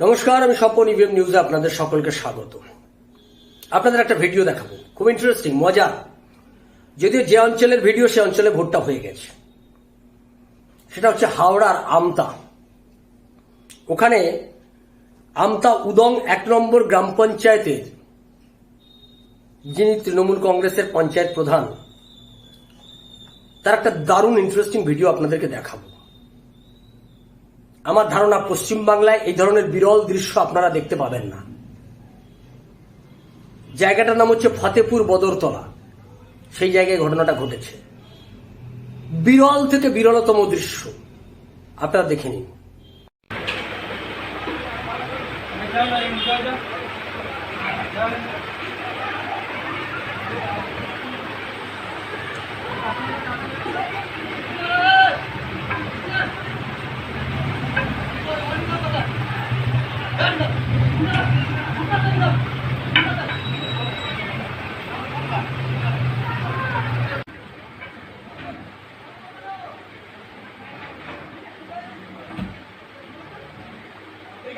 নমস্কার, আমি স্বপন ইভিএম নিউজে আপনাদের সকলকে স্বাগত। আপনাদের একটা ভিডিও দেখাবো। খুব ইন্টারেস্টিং মজা। যদিও যে অঞ্চলের ভিডিও, সে অঞ্চলে ভোটটা হয়ে গেছে। সেটা হচ্ছে হাওড়ার আমতা। ওখানে আমতা উদং এক নম্বর গ্রাম পঞ্চায়েতের, যিনি তৃণমূল কংগ্রেসের পঞ্চায়েত প্রধান, তার একটা দারুণ ইন্টারেস্টিং ভিডিও আপনাদেরকে দেখাবো। আমার ধারণা পশ্চিমবাংলায় এই ধরনের বিরল দৃশ্য আপনারা দেখতে পাবেন না। জায়গাটার নাম হচ্ছে ফতেপুর বদরতলা। সেই জায়গায় ঘটনাটা ঘটেছে। বিরল থেকে বিরলতম দৃশ্য। আপনারা দেখে নিন।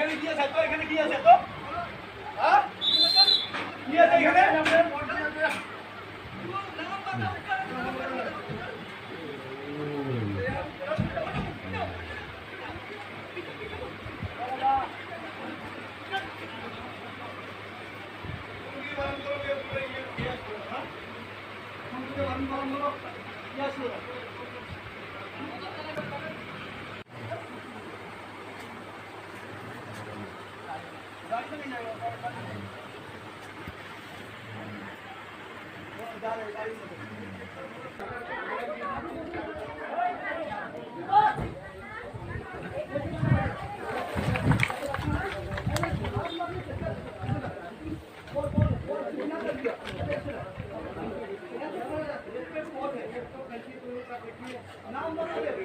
এখানে কি আছে? তো এখানে কি আছে তো? হ্যাঁ? কি আছে এখানে? নাম বলে দেবে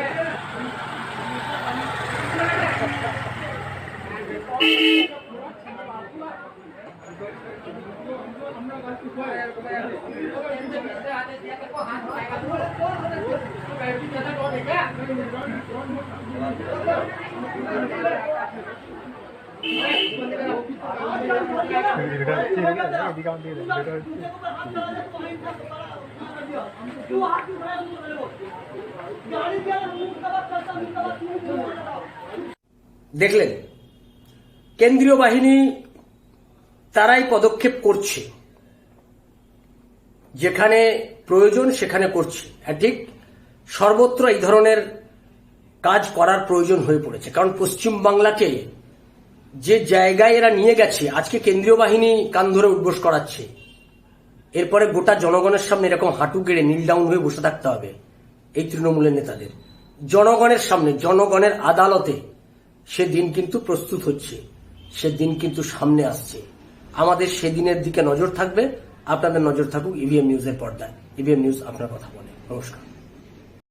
দেখলেন কেন্দ্রীয় বাহিনী তারাই পদক্ষেপ করছে। যেখানে প্রয়োজন, সেখানে করছে। আর ঠিক সর্বত্র এই ধরনের কাজ করার প্রয়োজন হয়ে পড়েছে। কারণ পশ্চিম বাংলাকে যে জায়গায় এরা নিয়ে গেছে, আজকে কেন্দ্রীয় বাহিনী কান ধরে উদ্বোস করাচ্ছে। এরপরে গোটা জনগণের সামনে এরকম হাঁটু গেড়ে, নীল ডাউন হয়ে বসে থাকতে হবে এই তৃণমূলের নেতাদের। জনগণের সামনে, জনগণের আদালতে সে দিন কিন্তু প্রস্তুত হচ্ছে সে দিন কিন্তু সামনে আসছে। আমাদের সেদিনের দিকে নজর থাকবে। আপনাদের নজর থাকুক ইভিএম নিউজের পর্দায়। ইভিএম নিউজ আপনার কথা বলে। নমস্কার।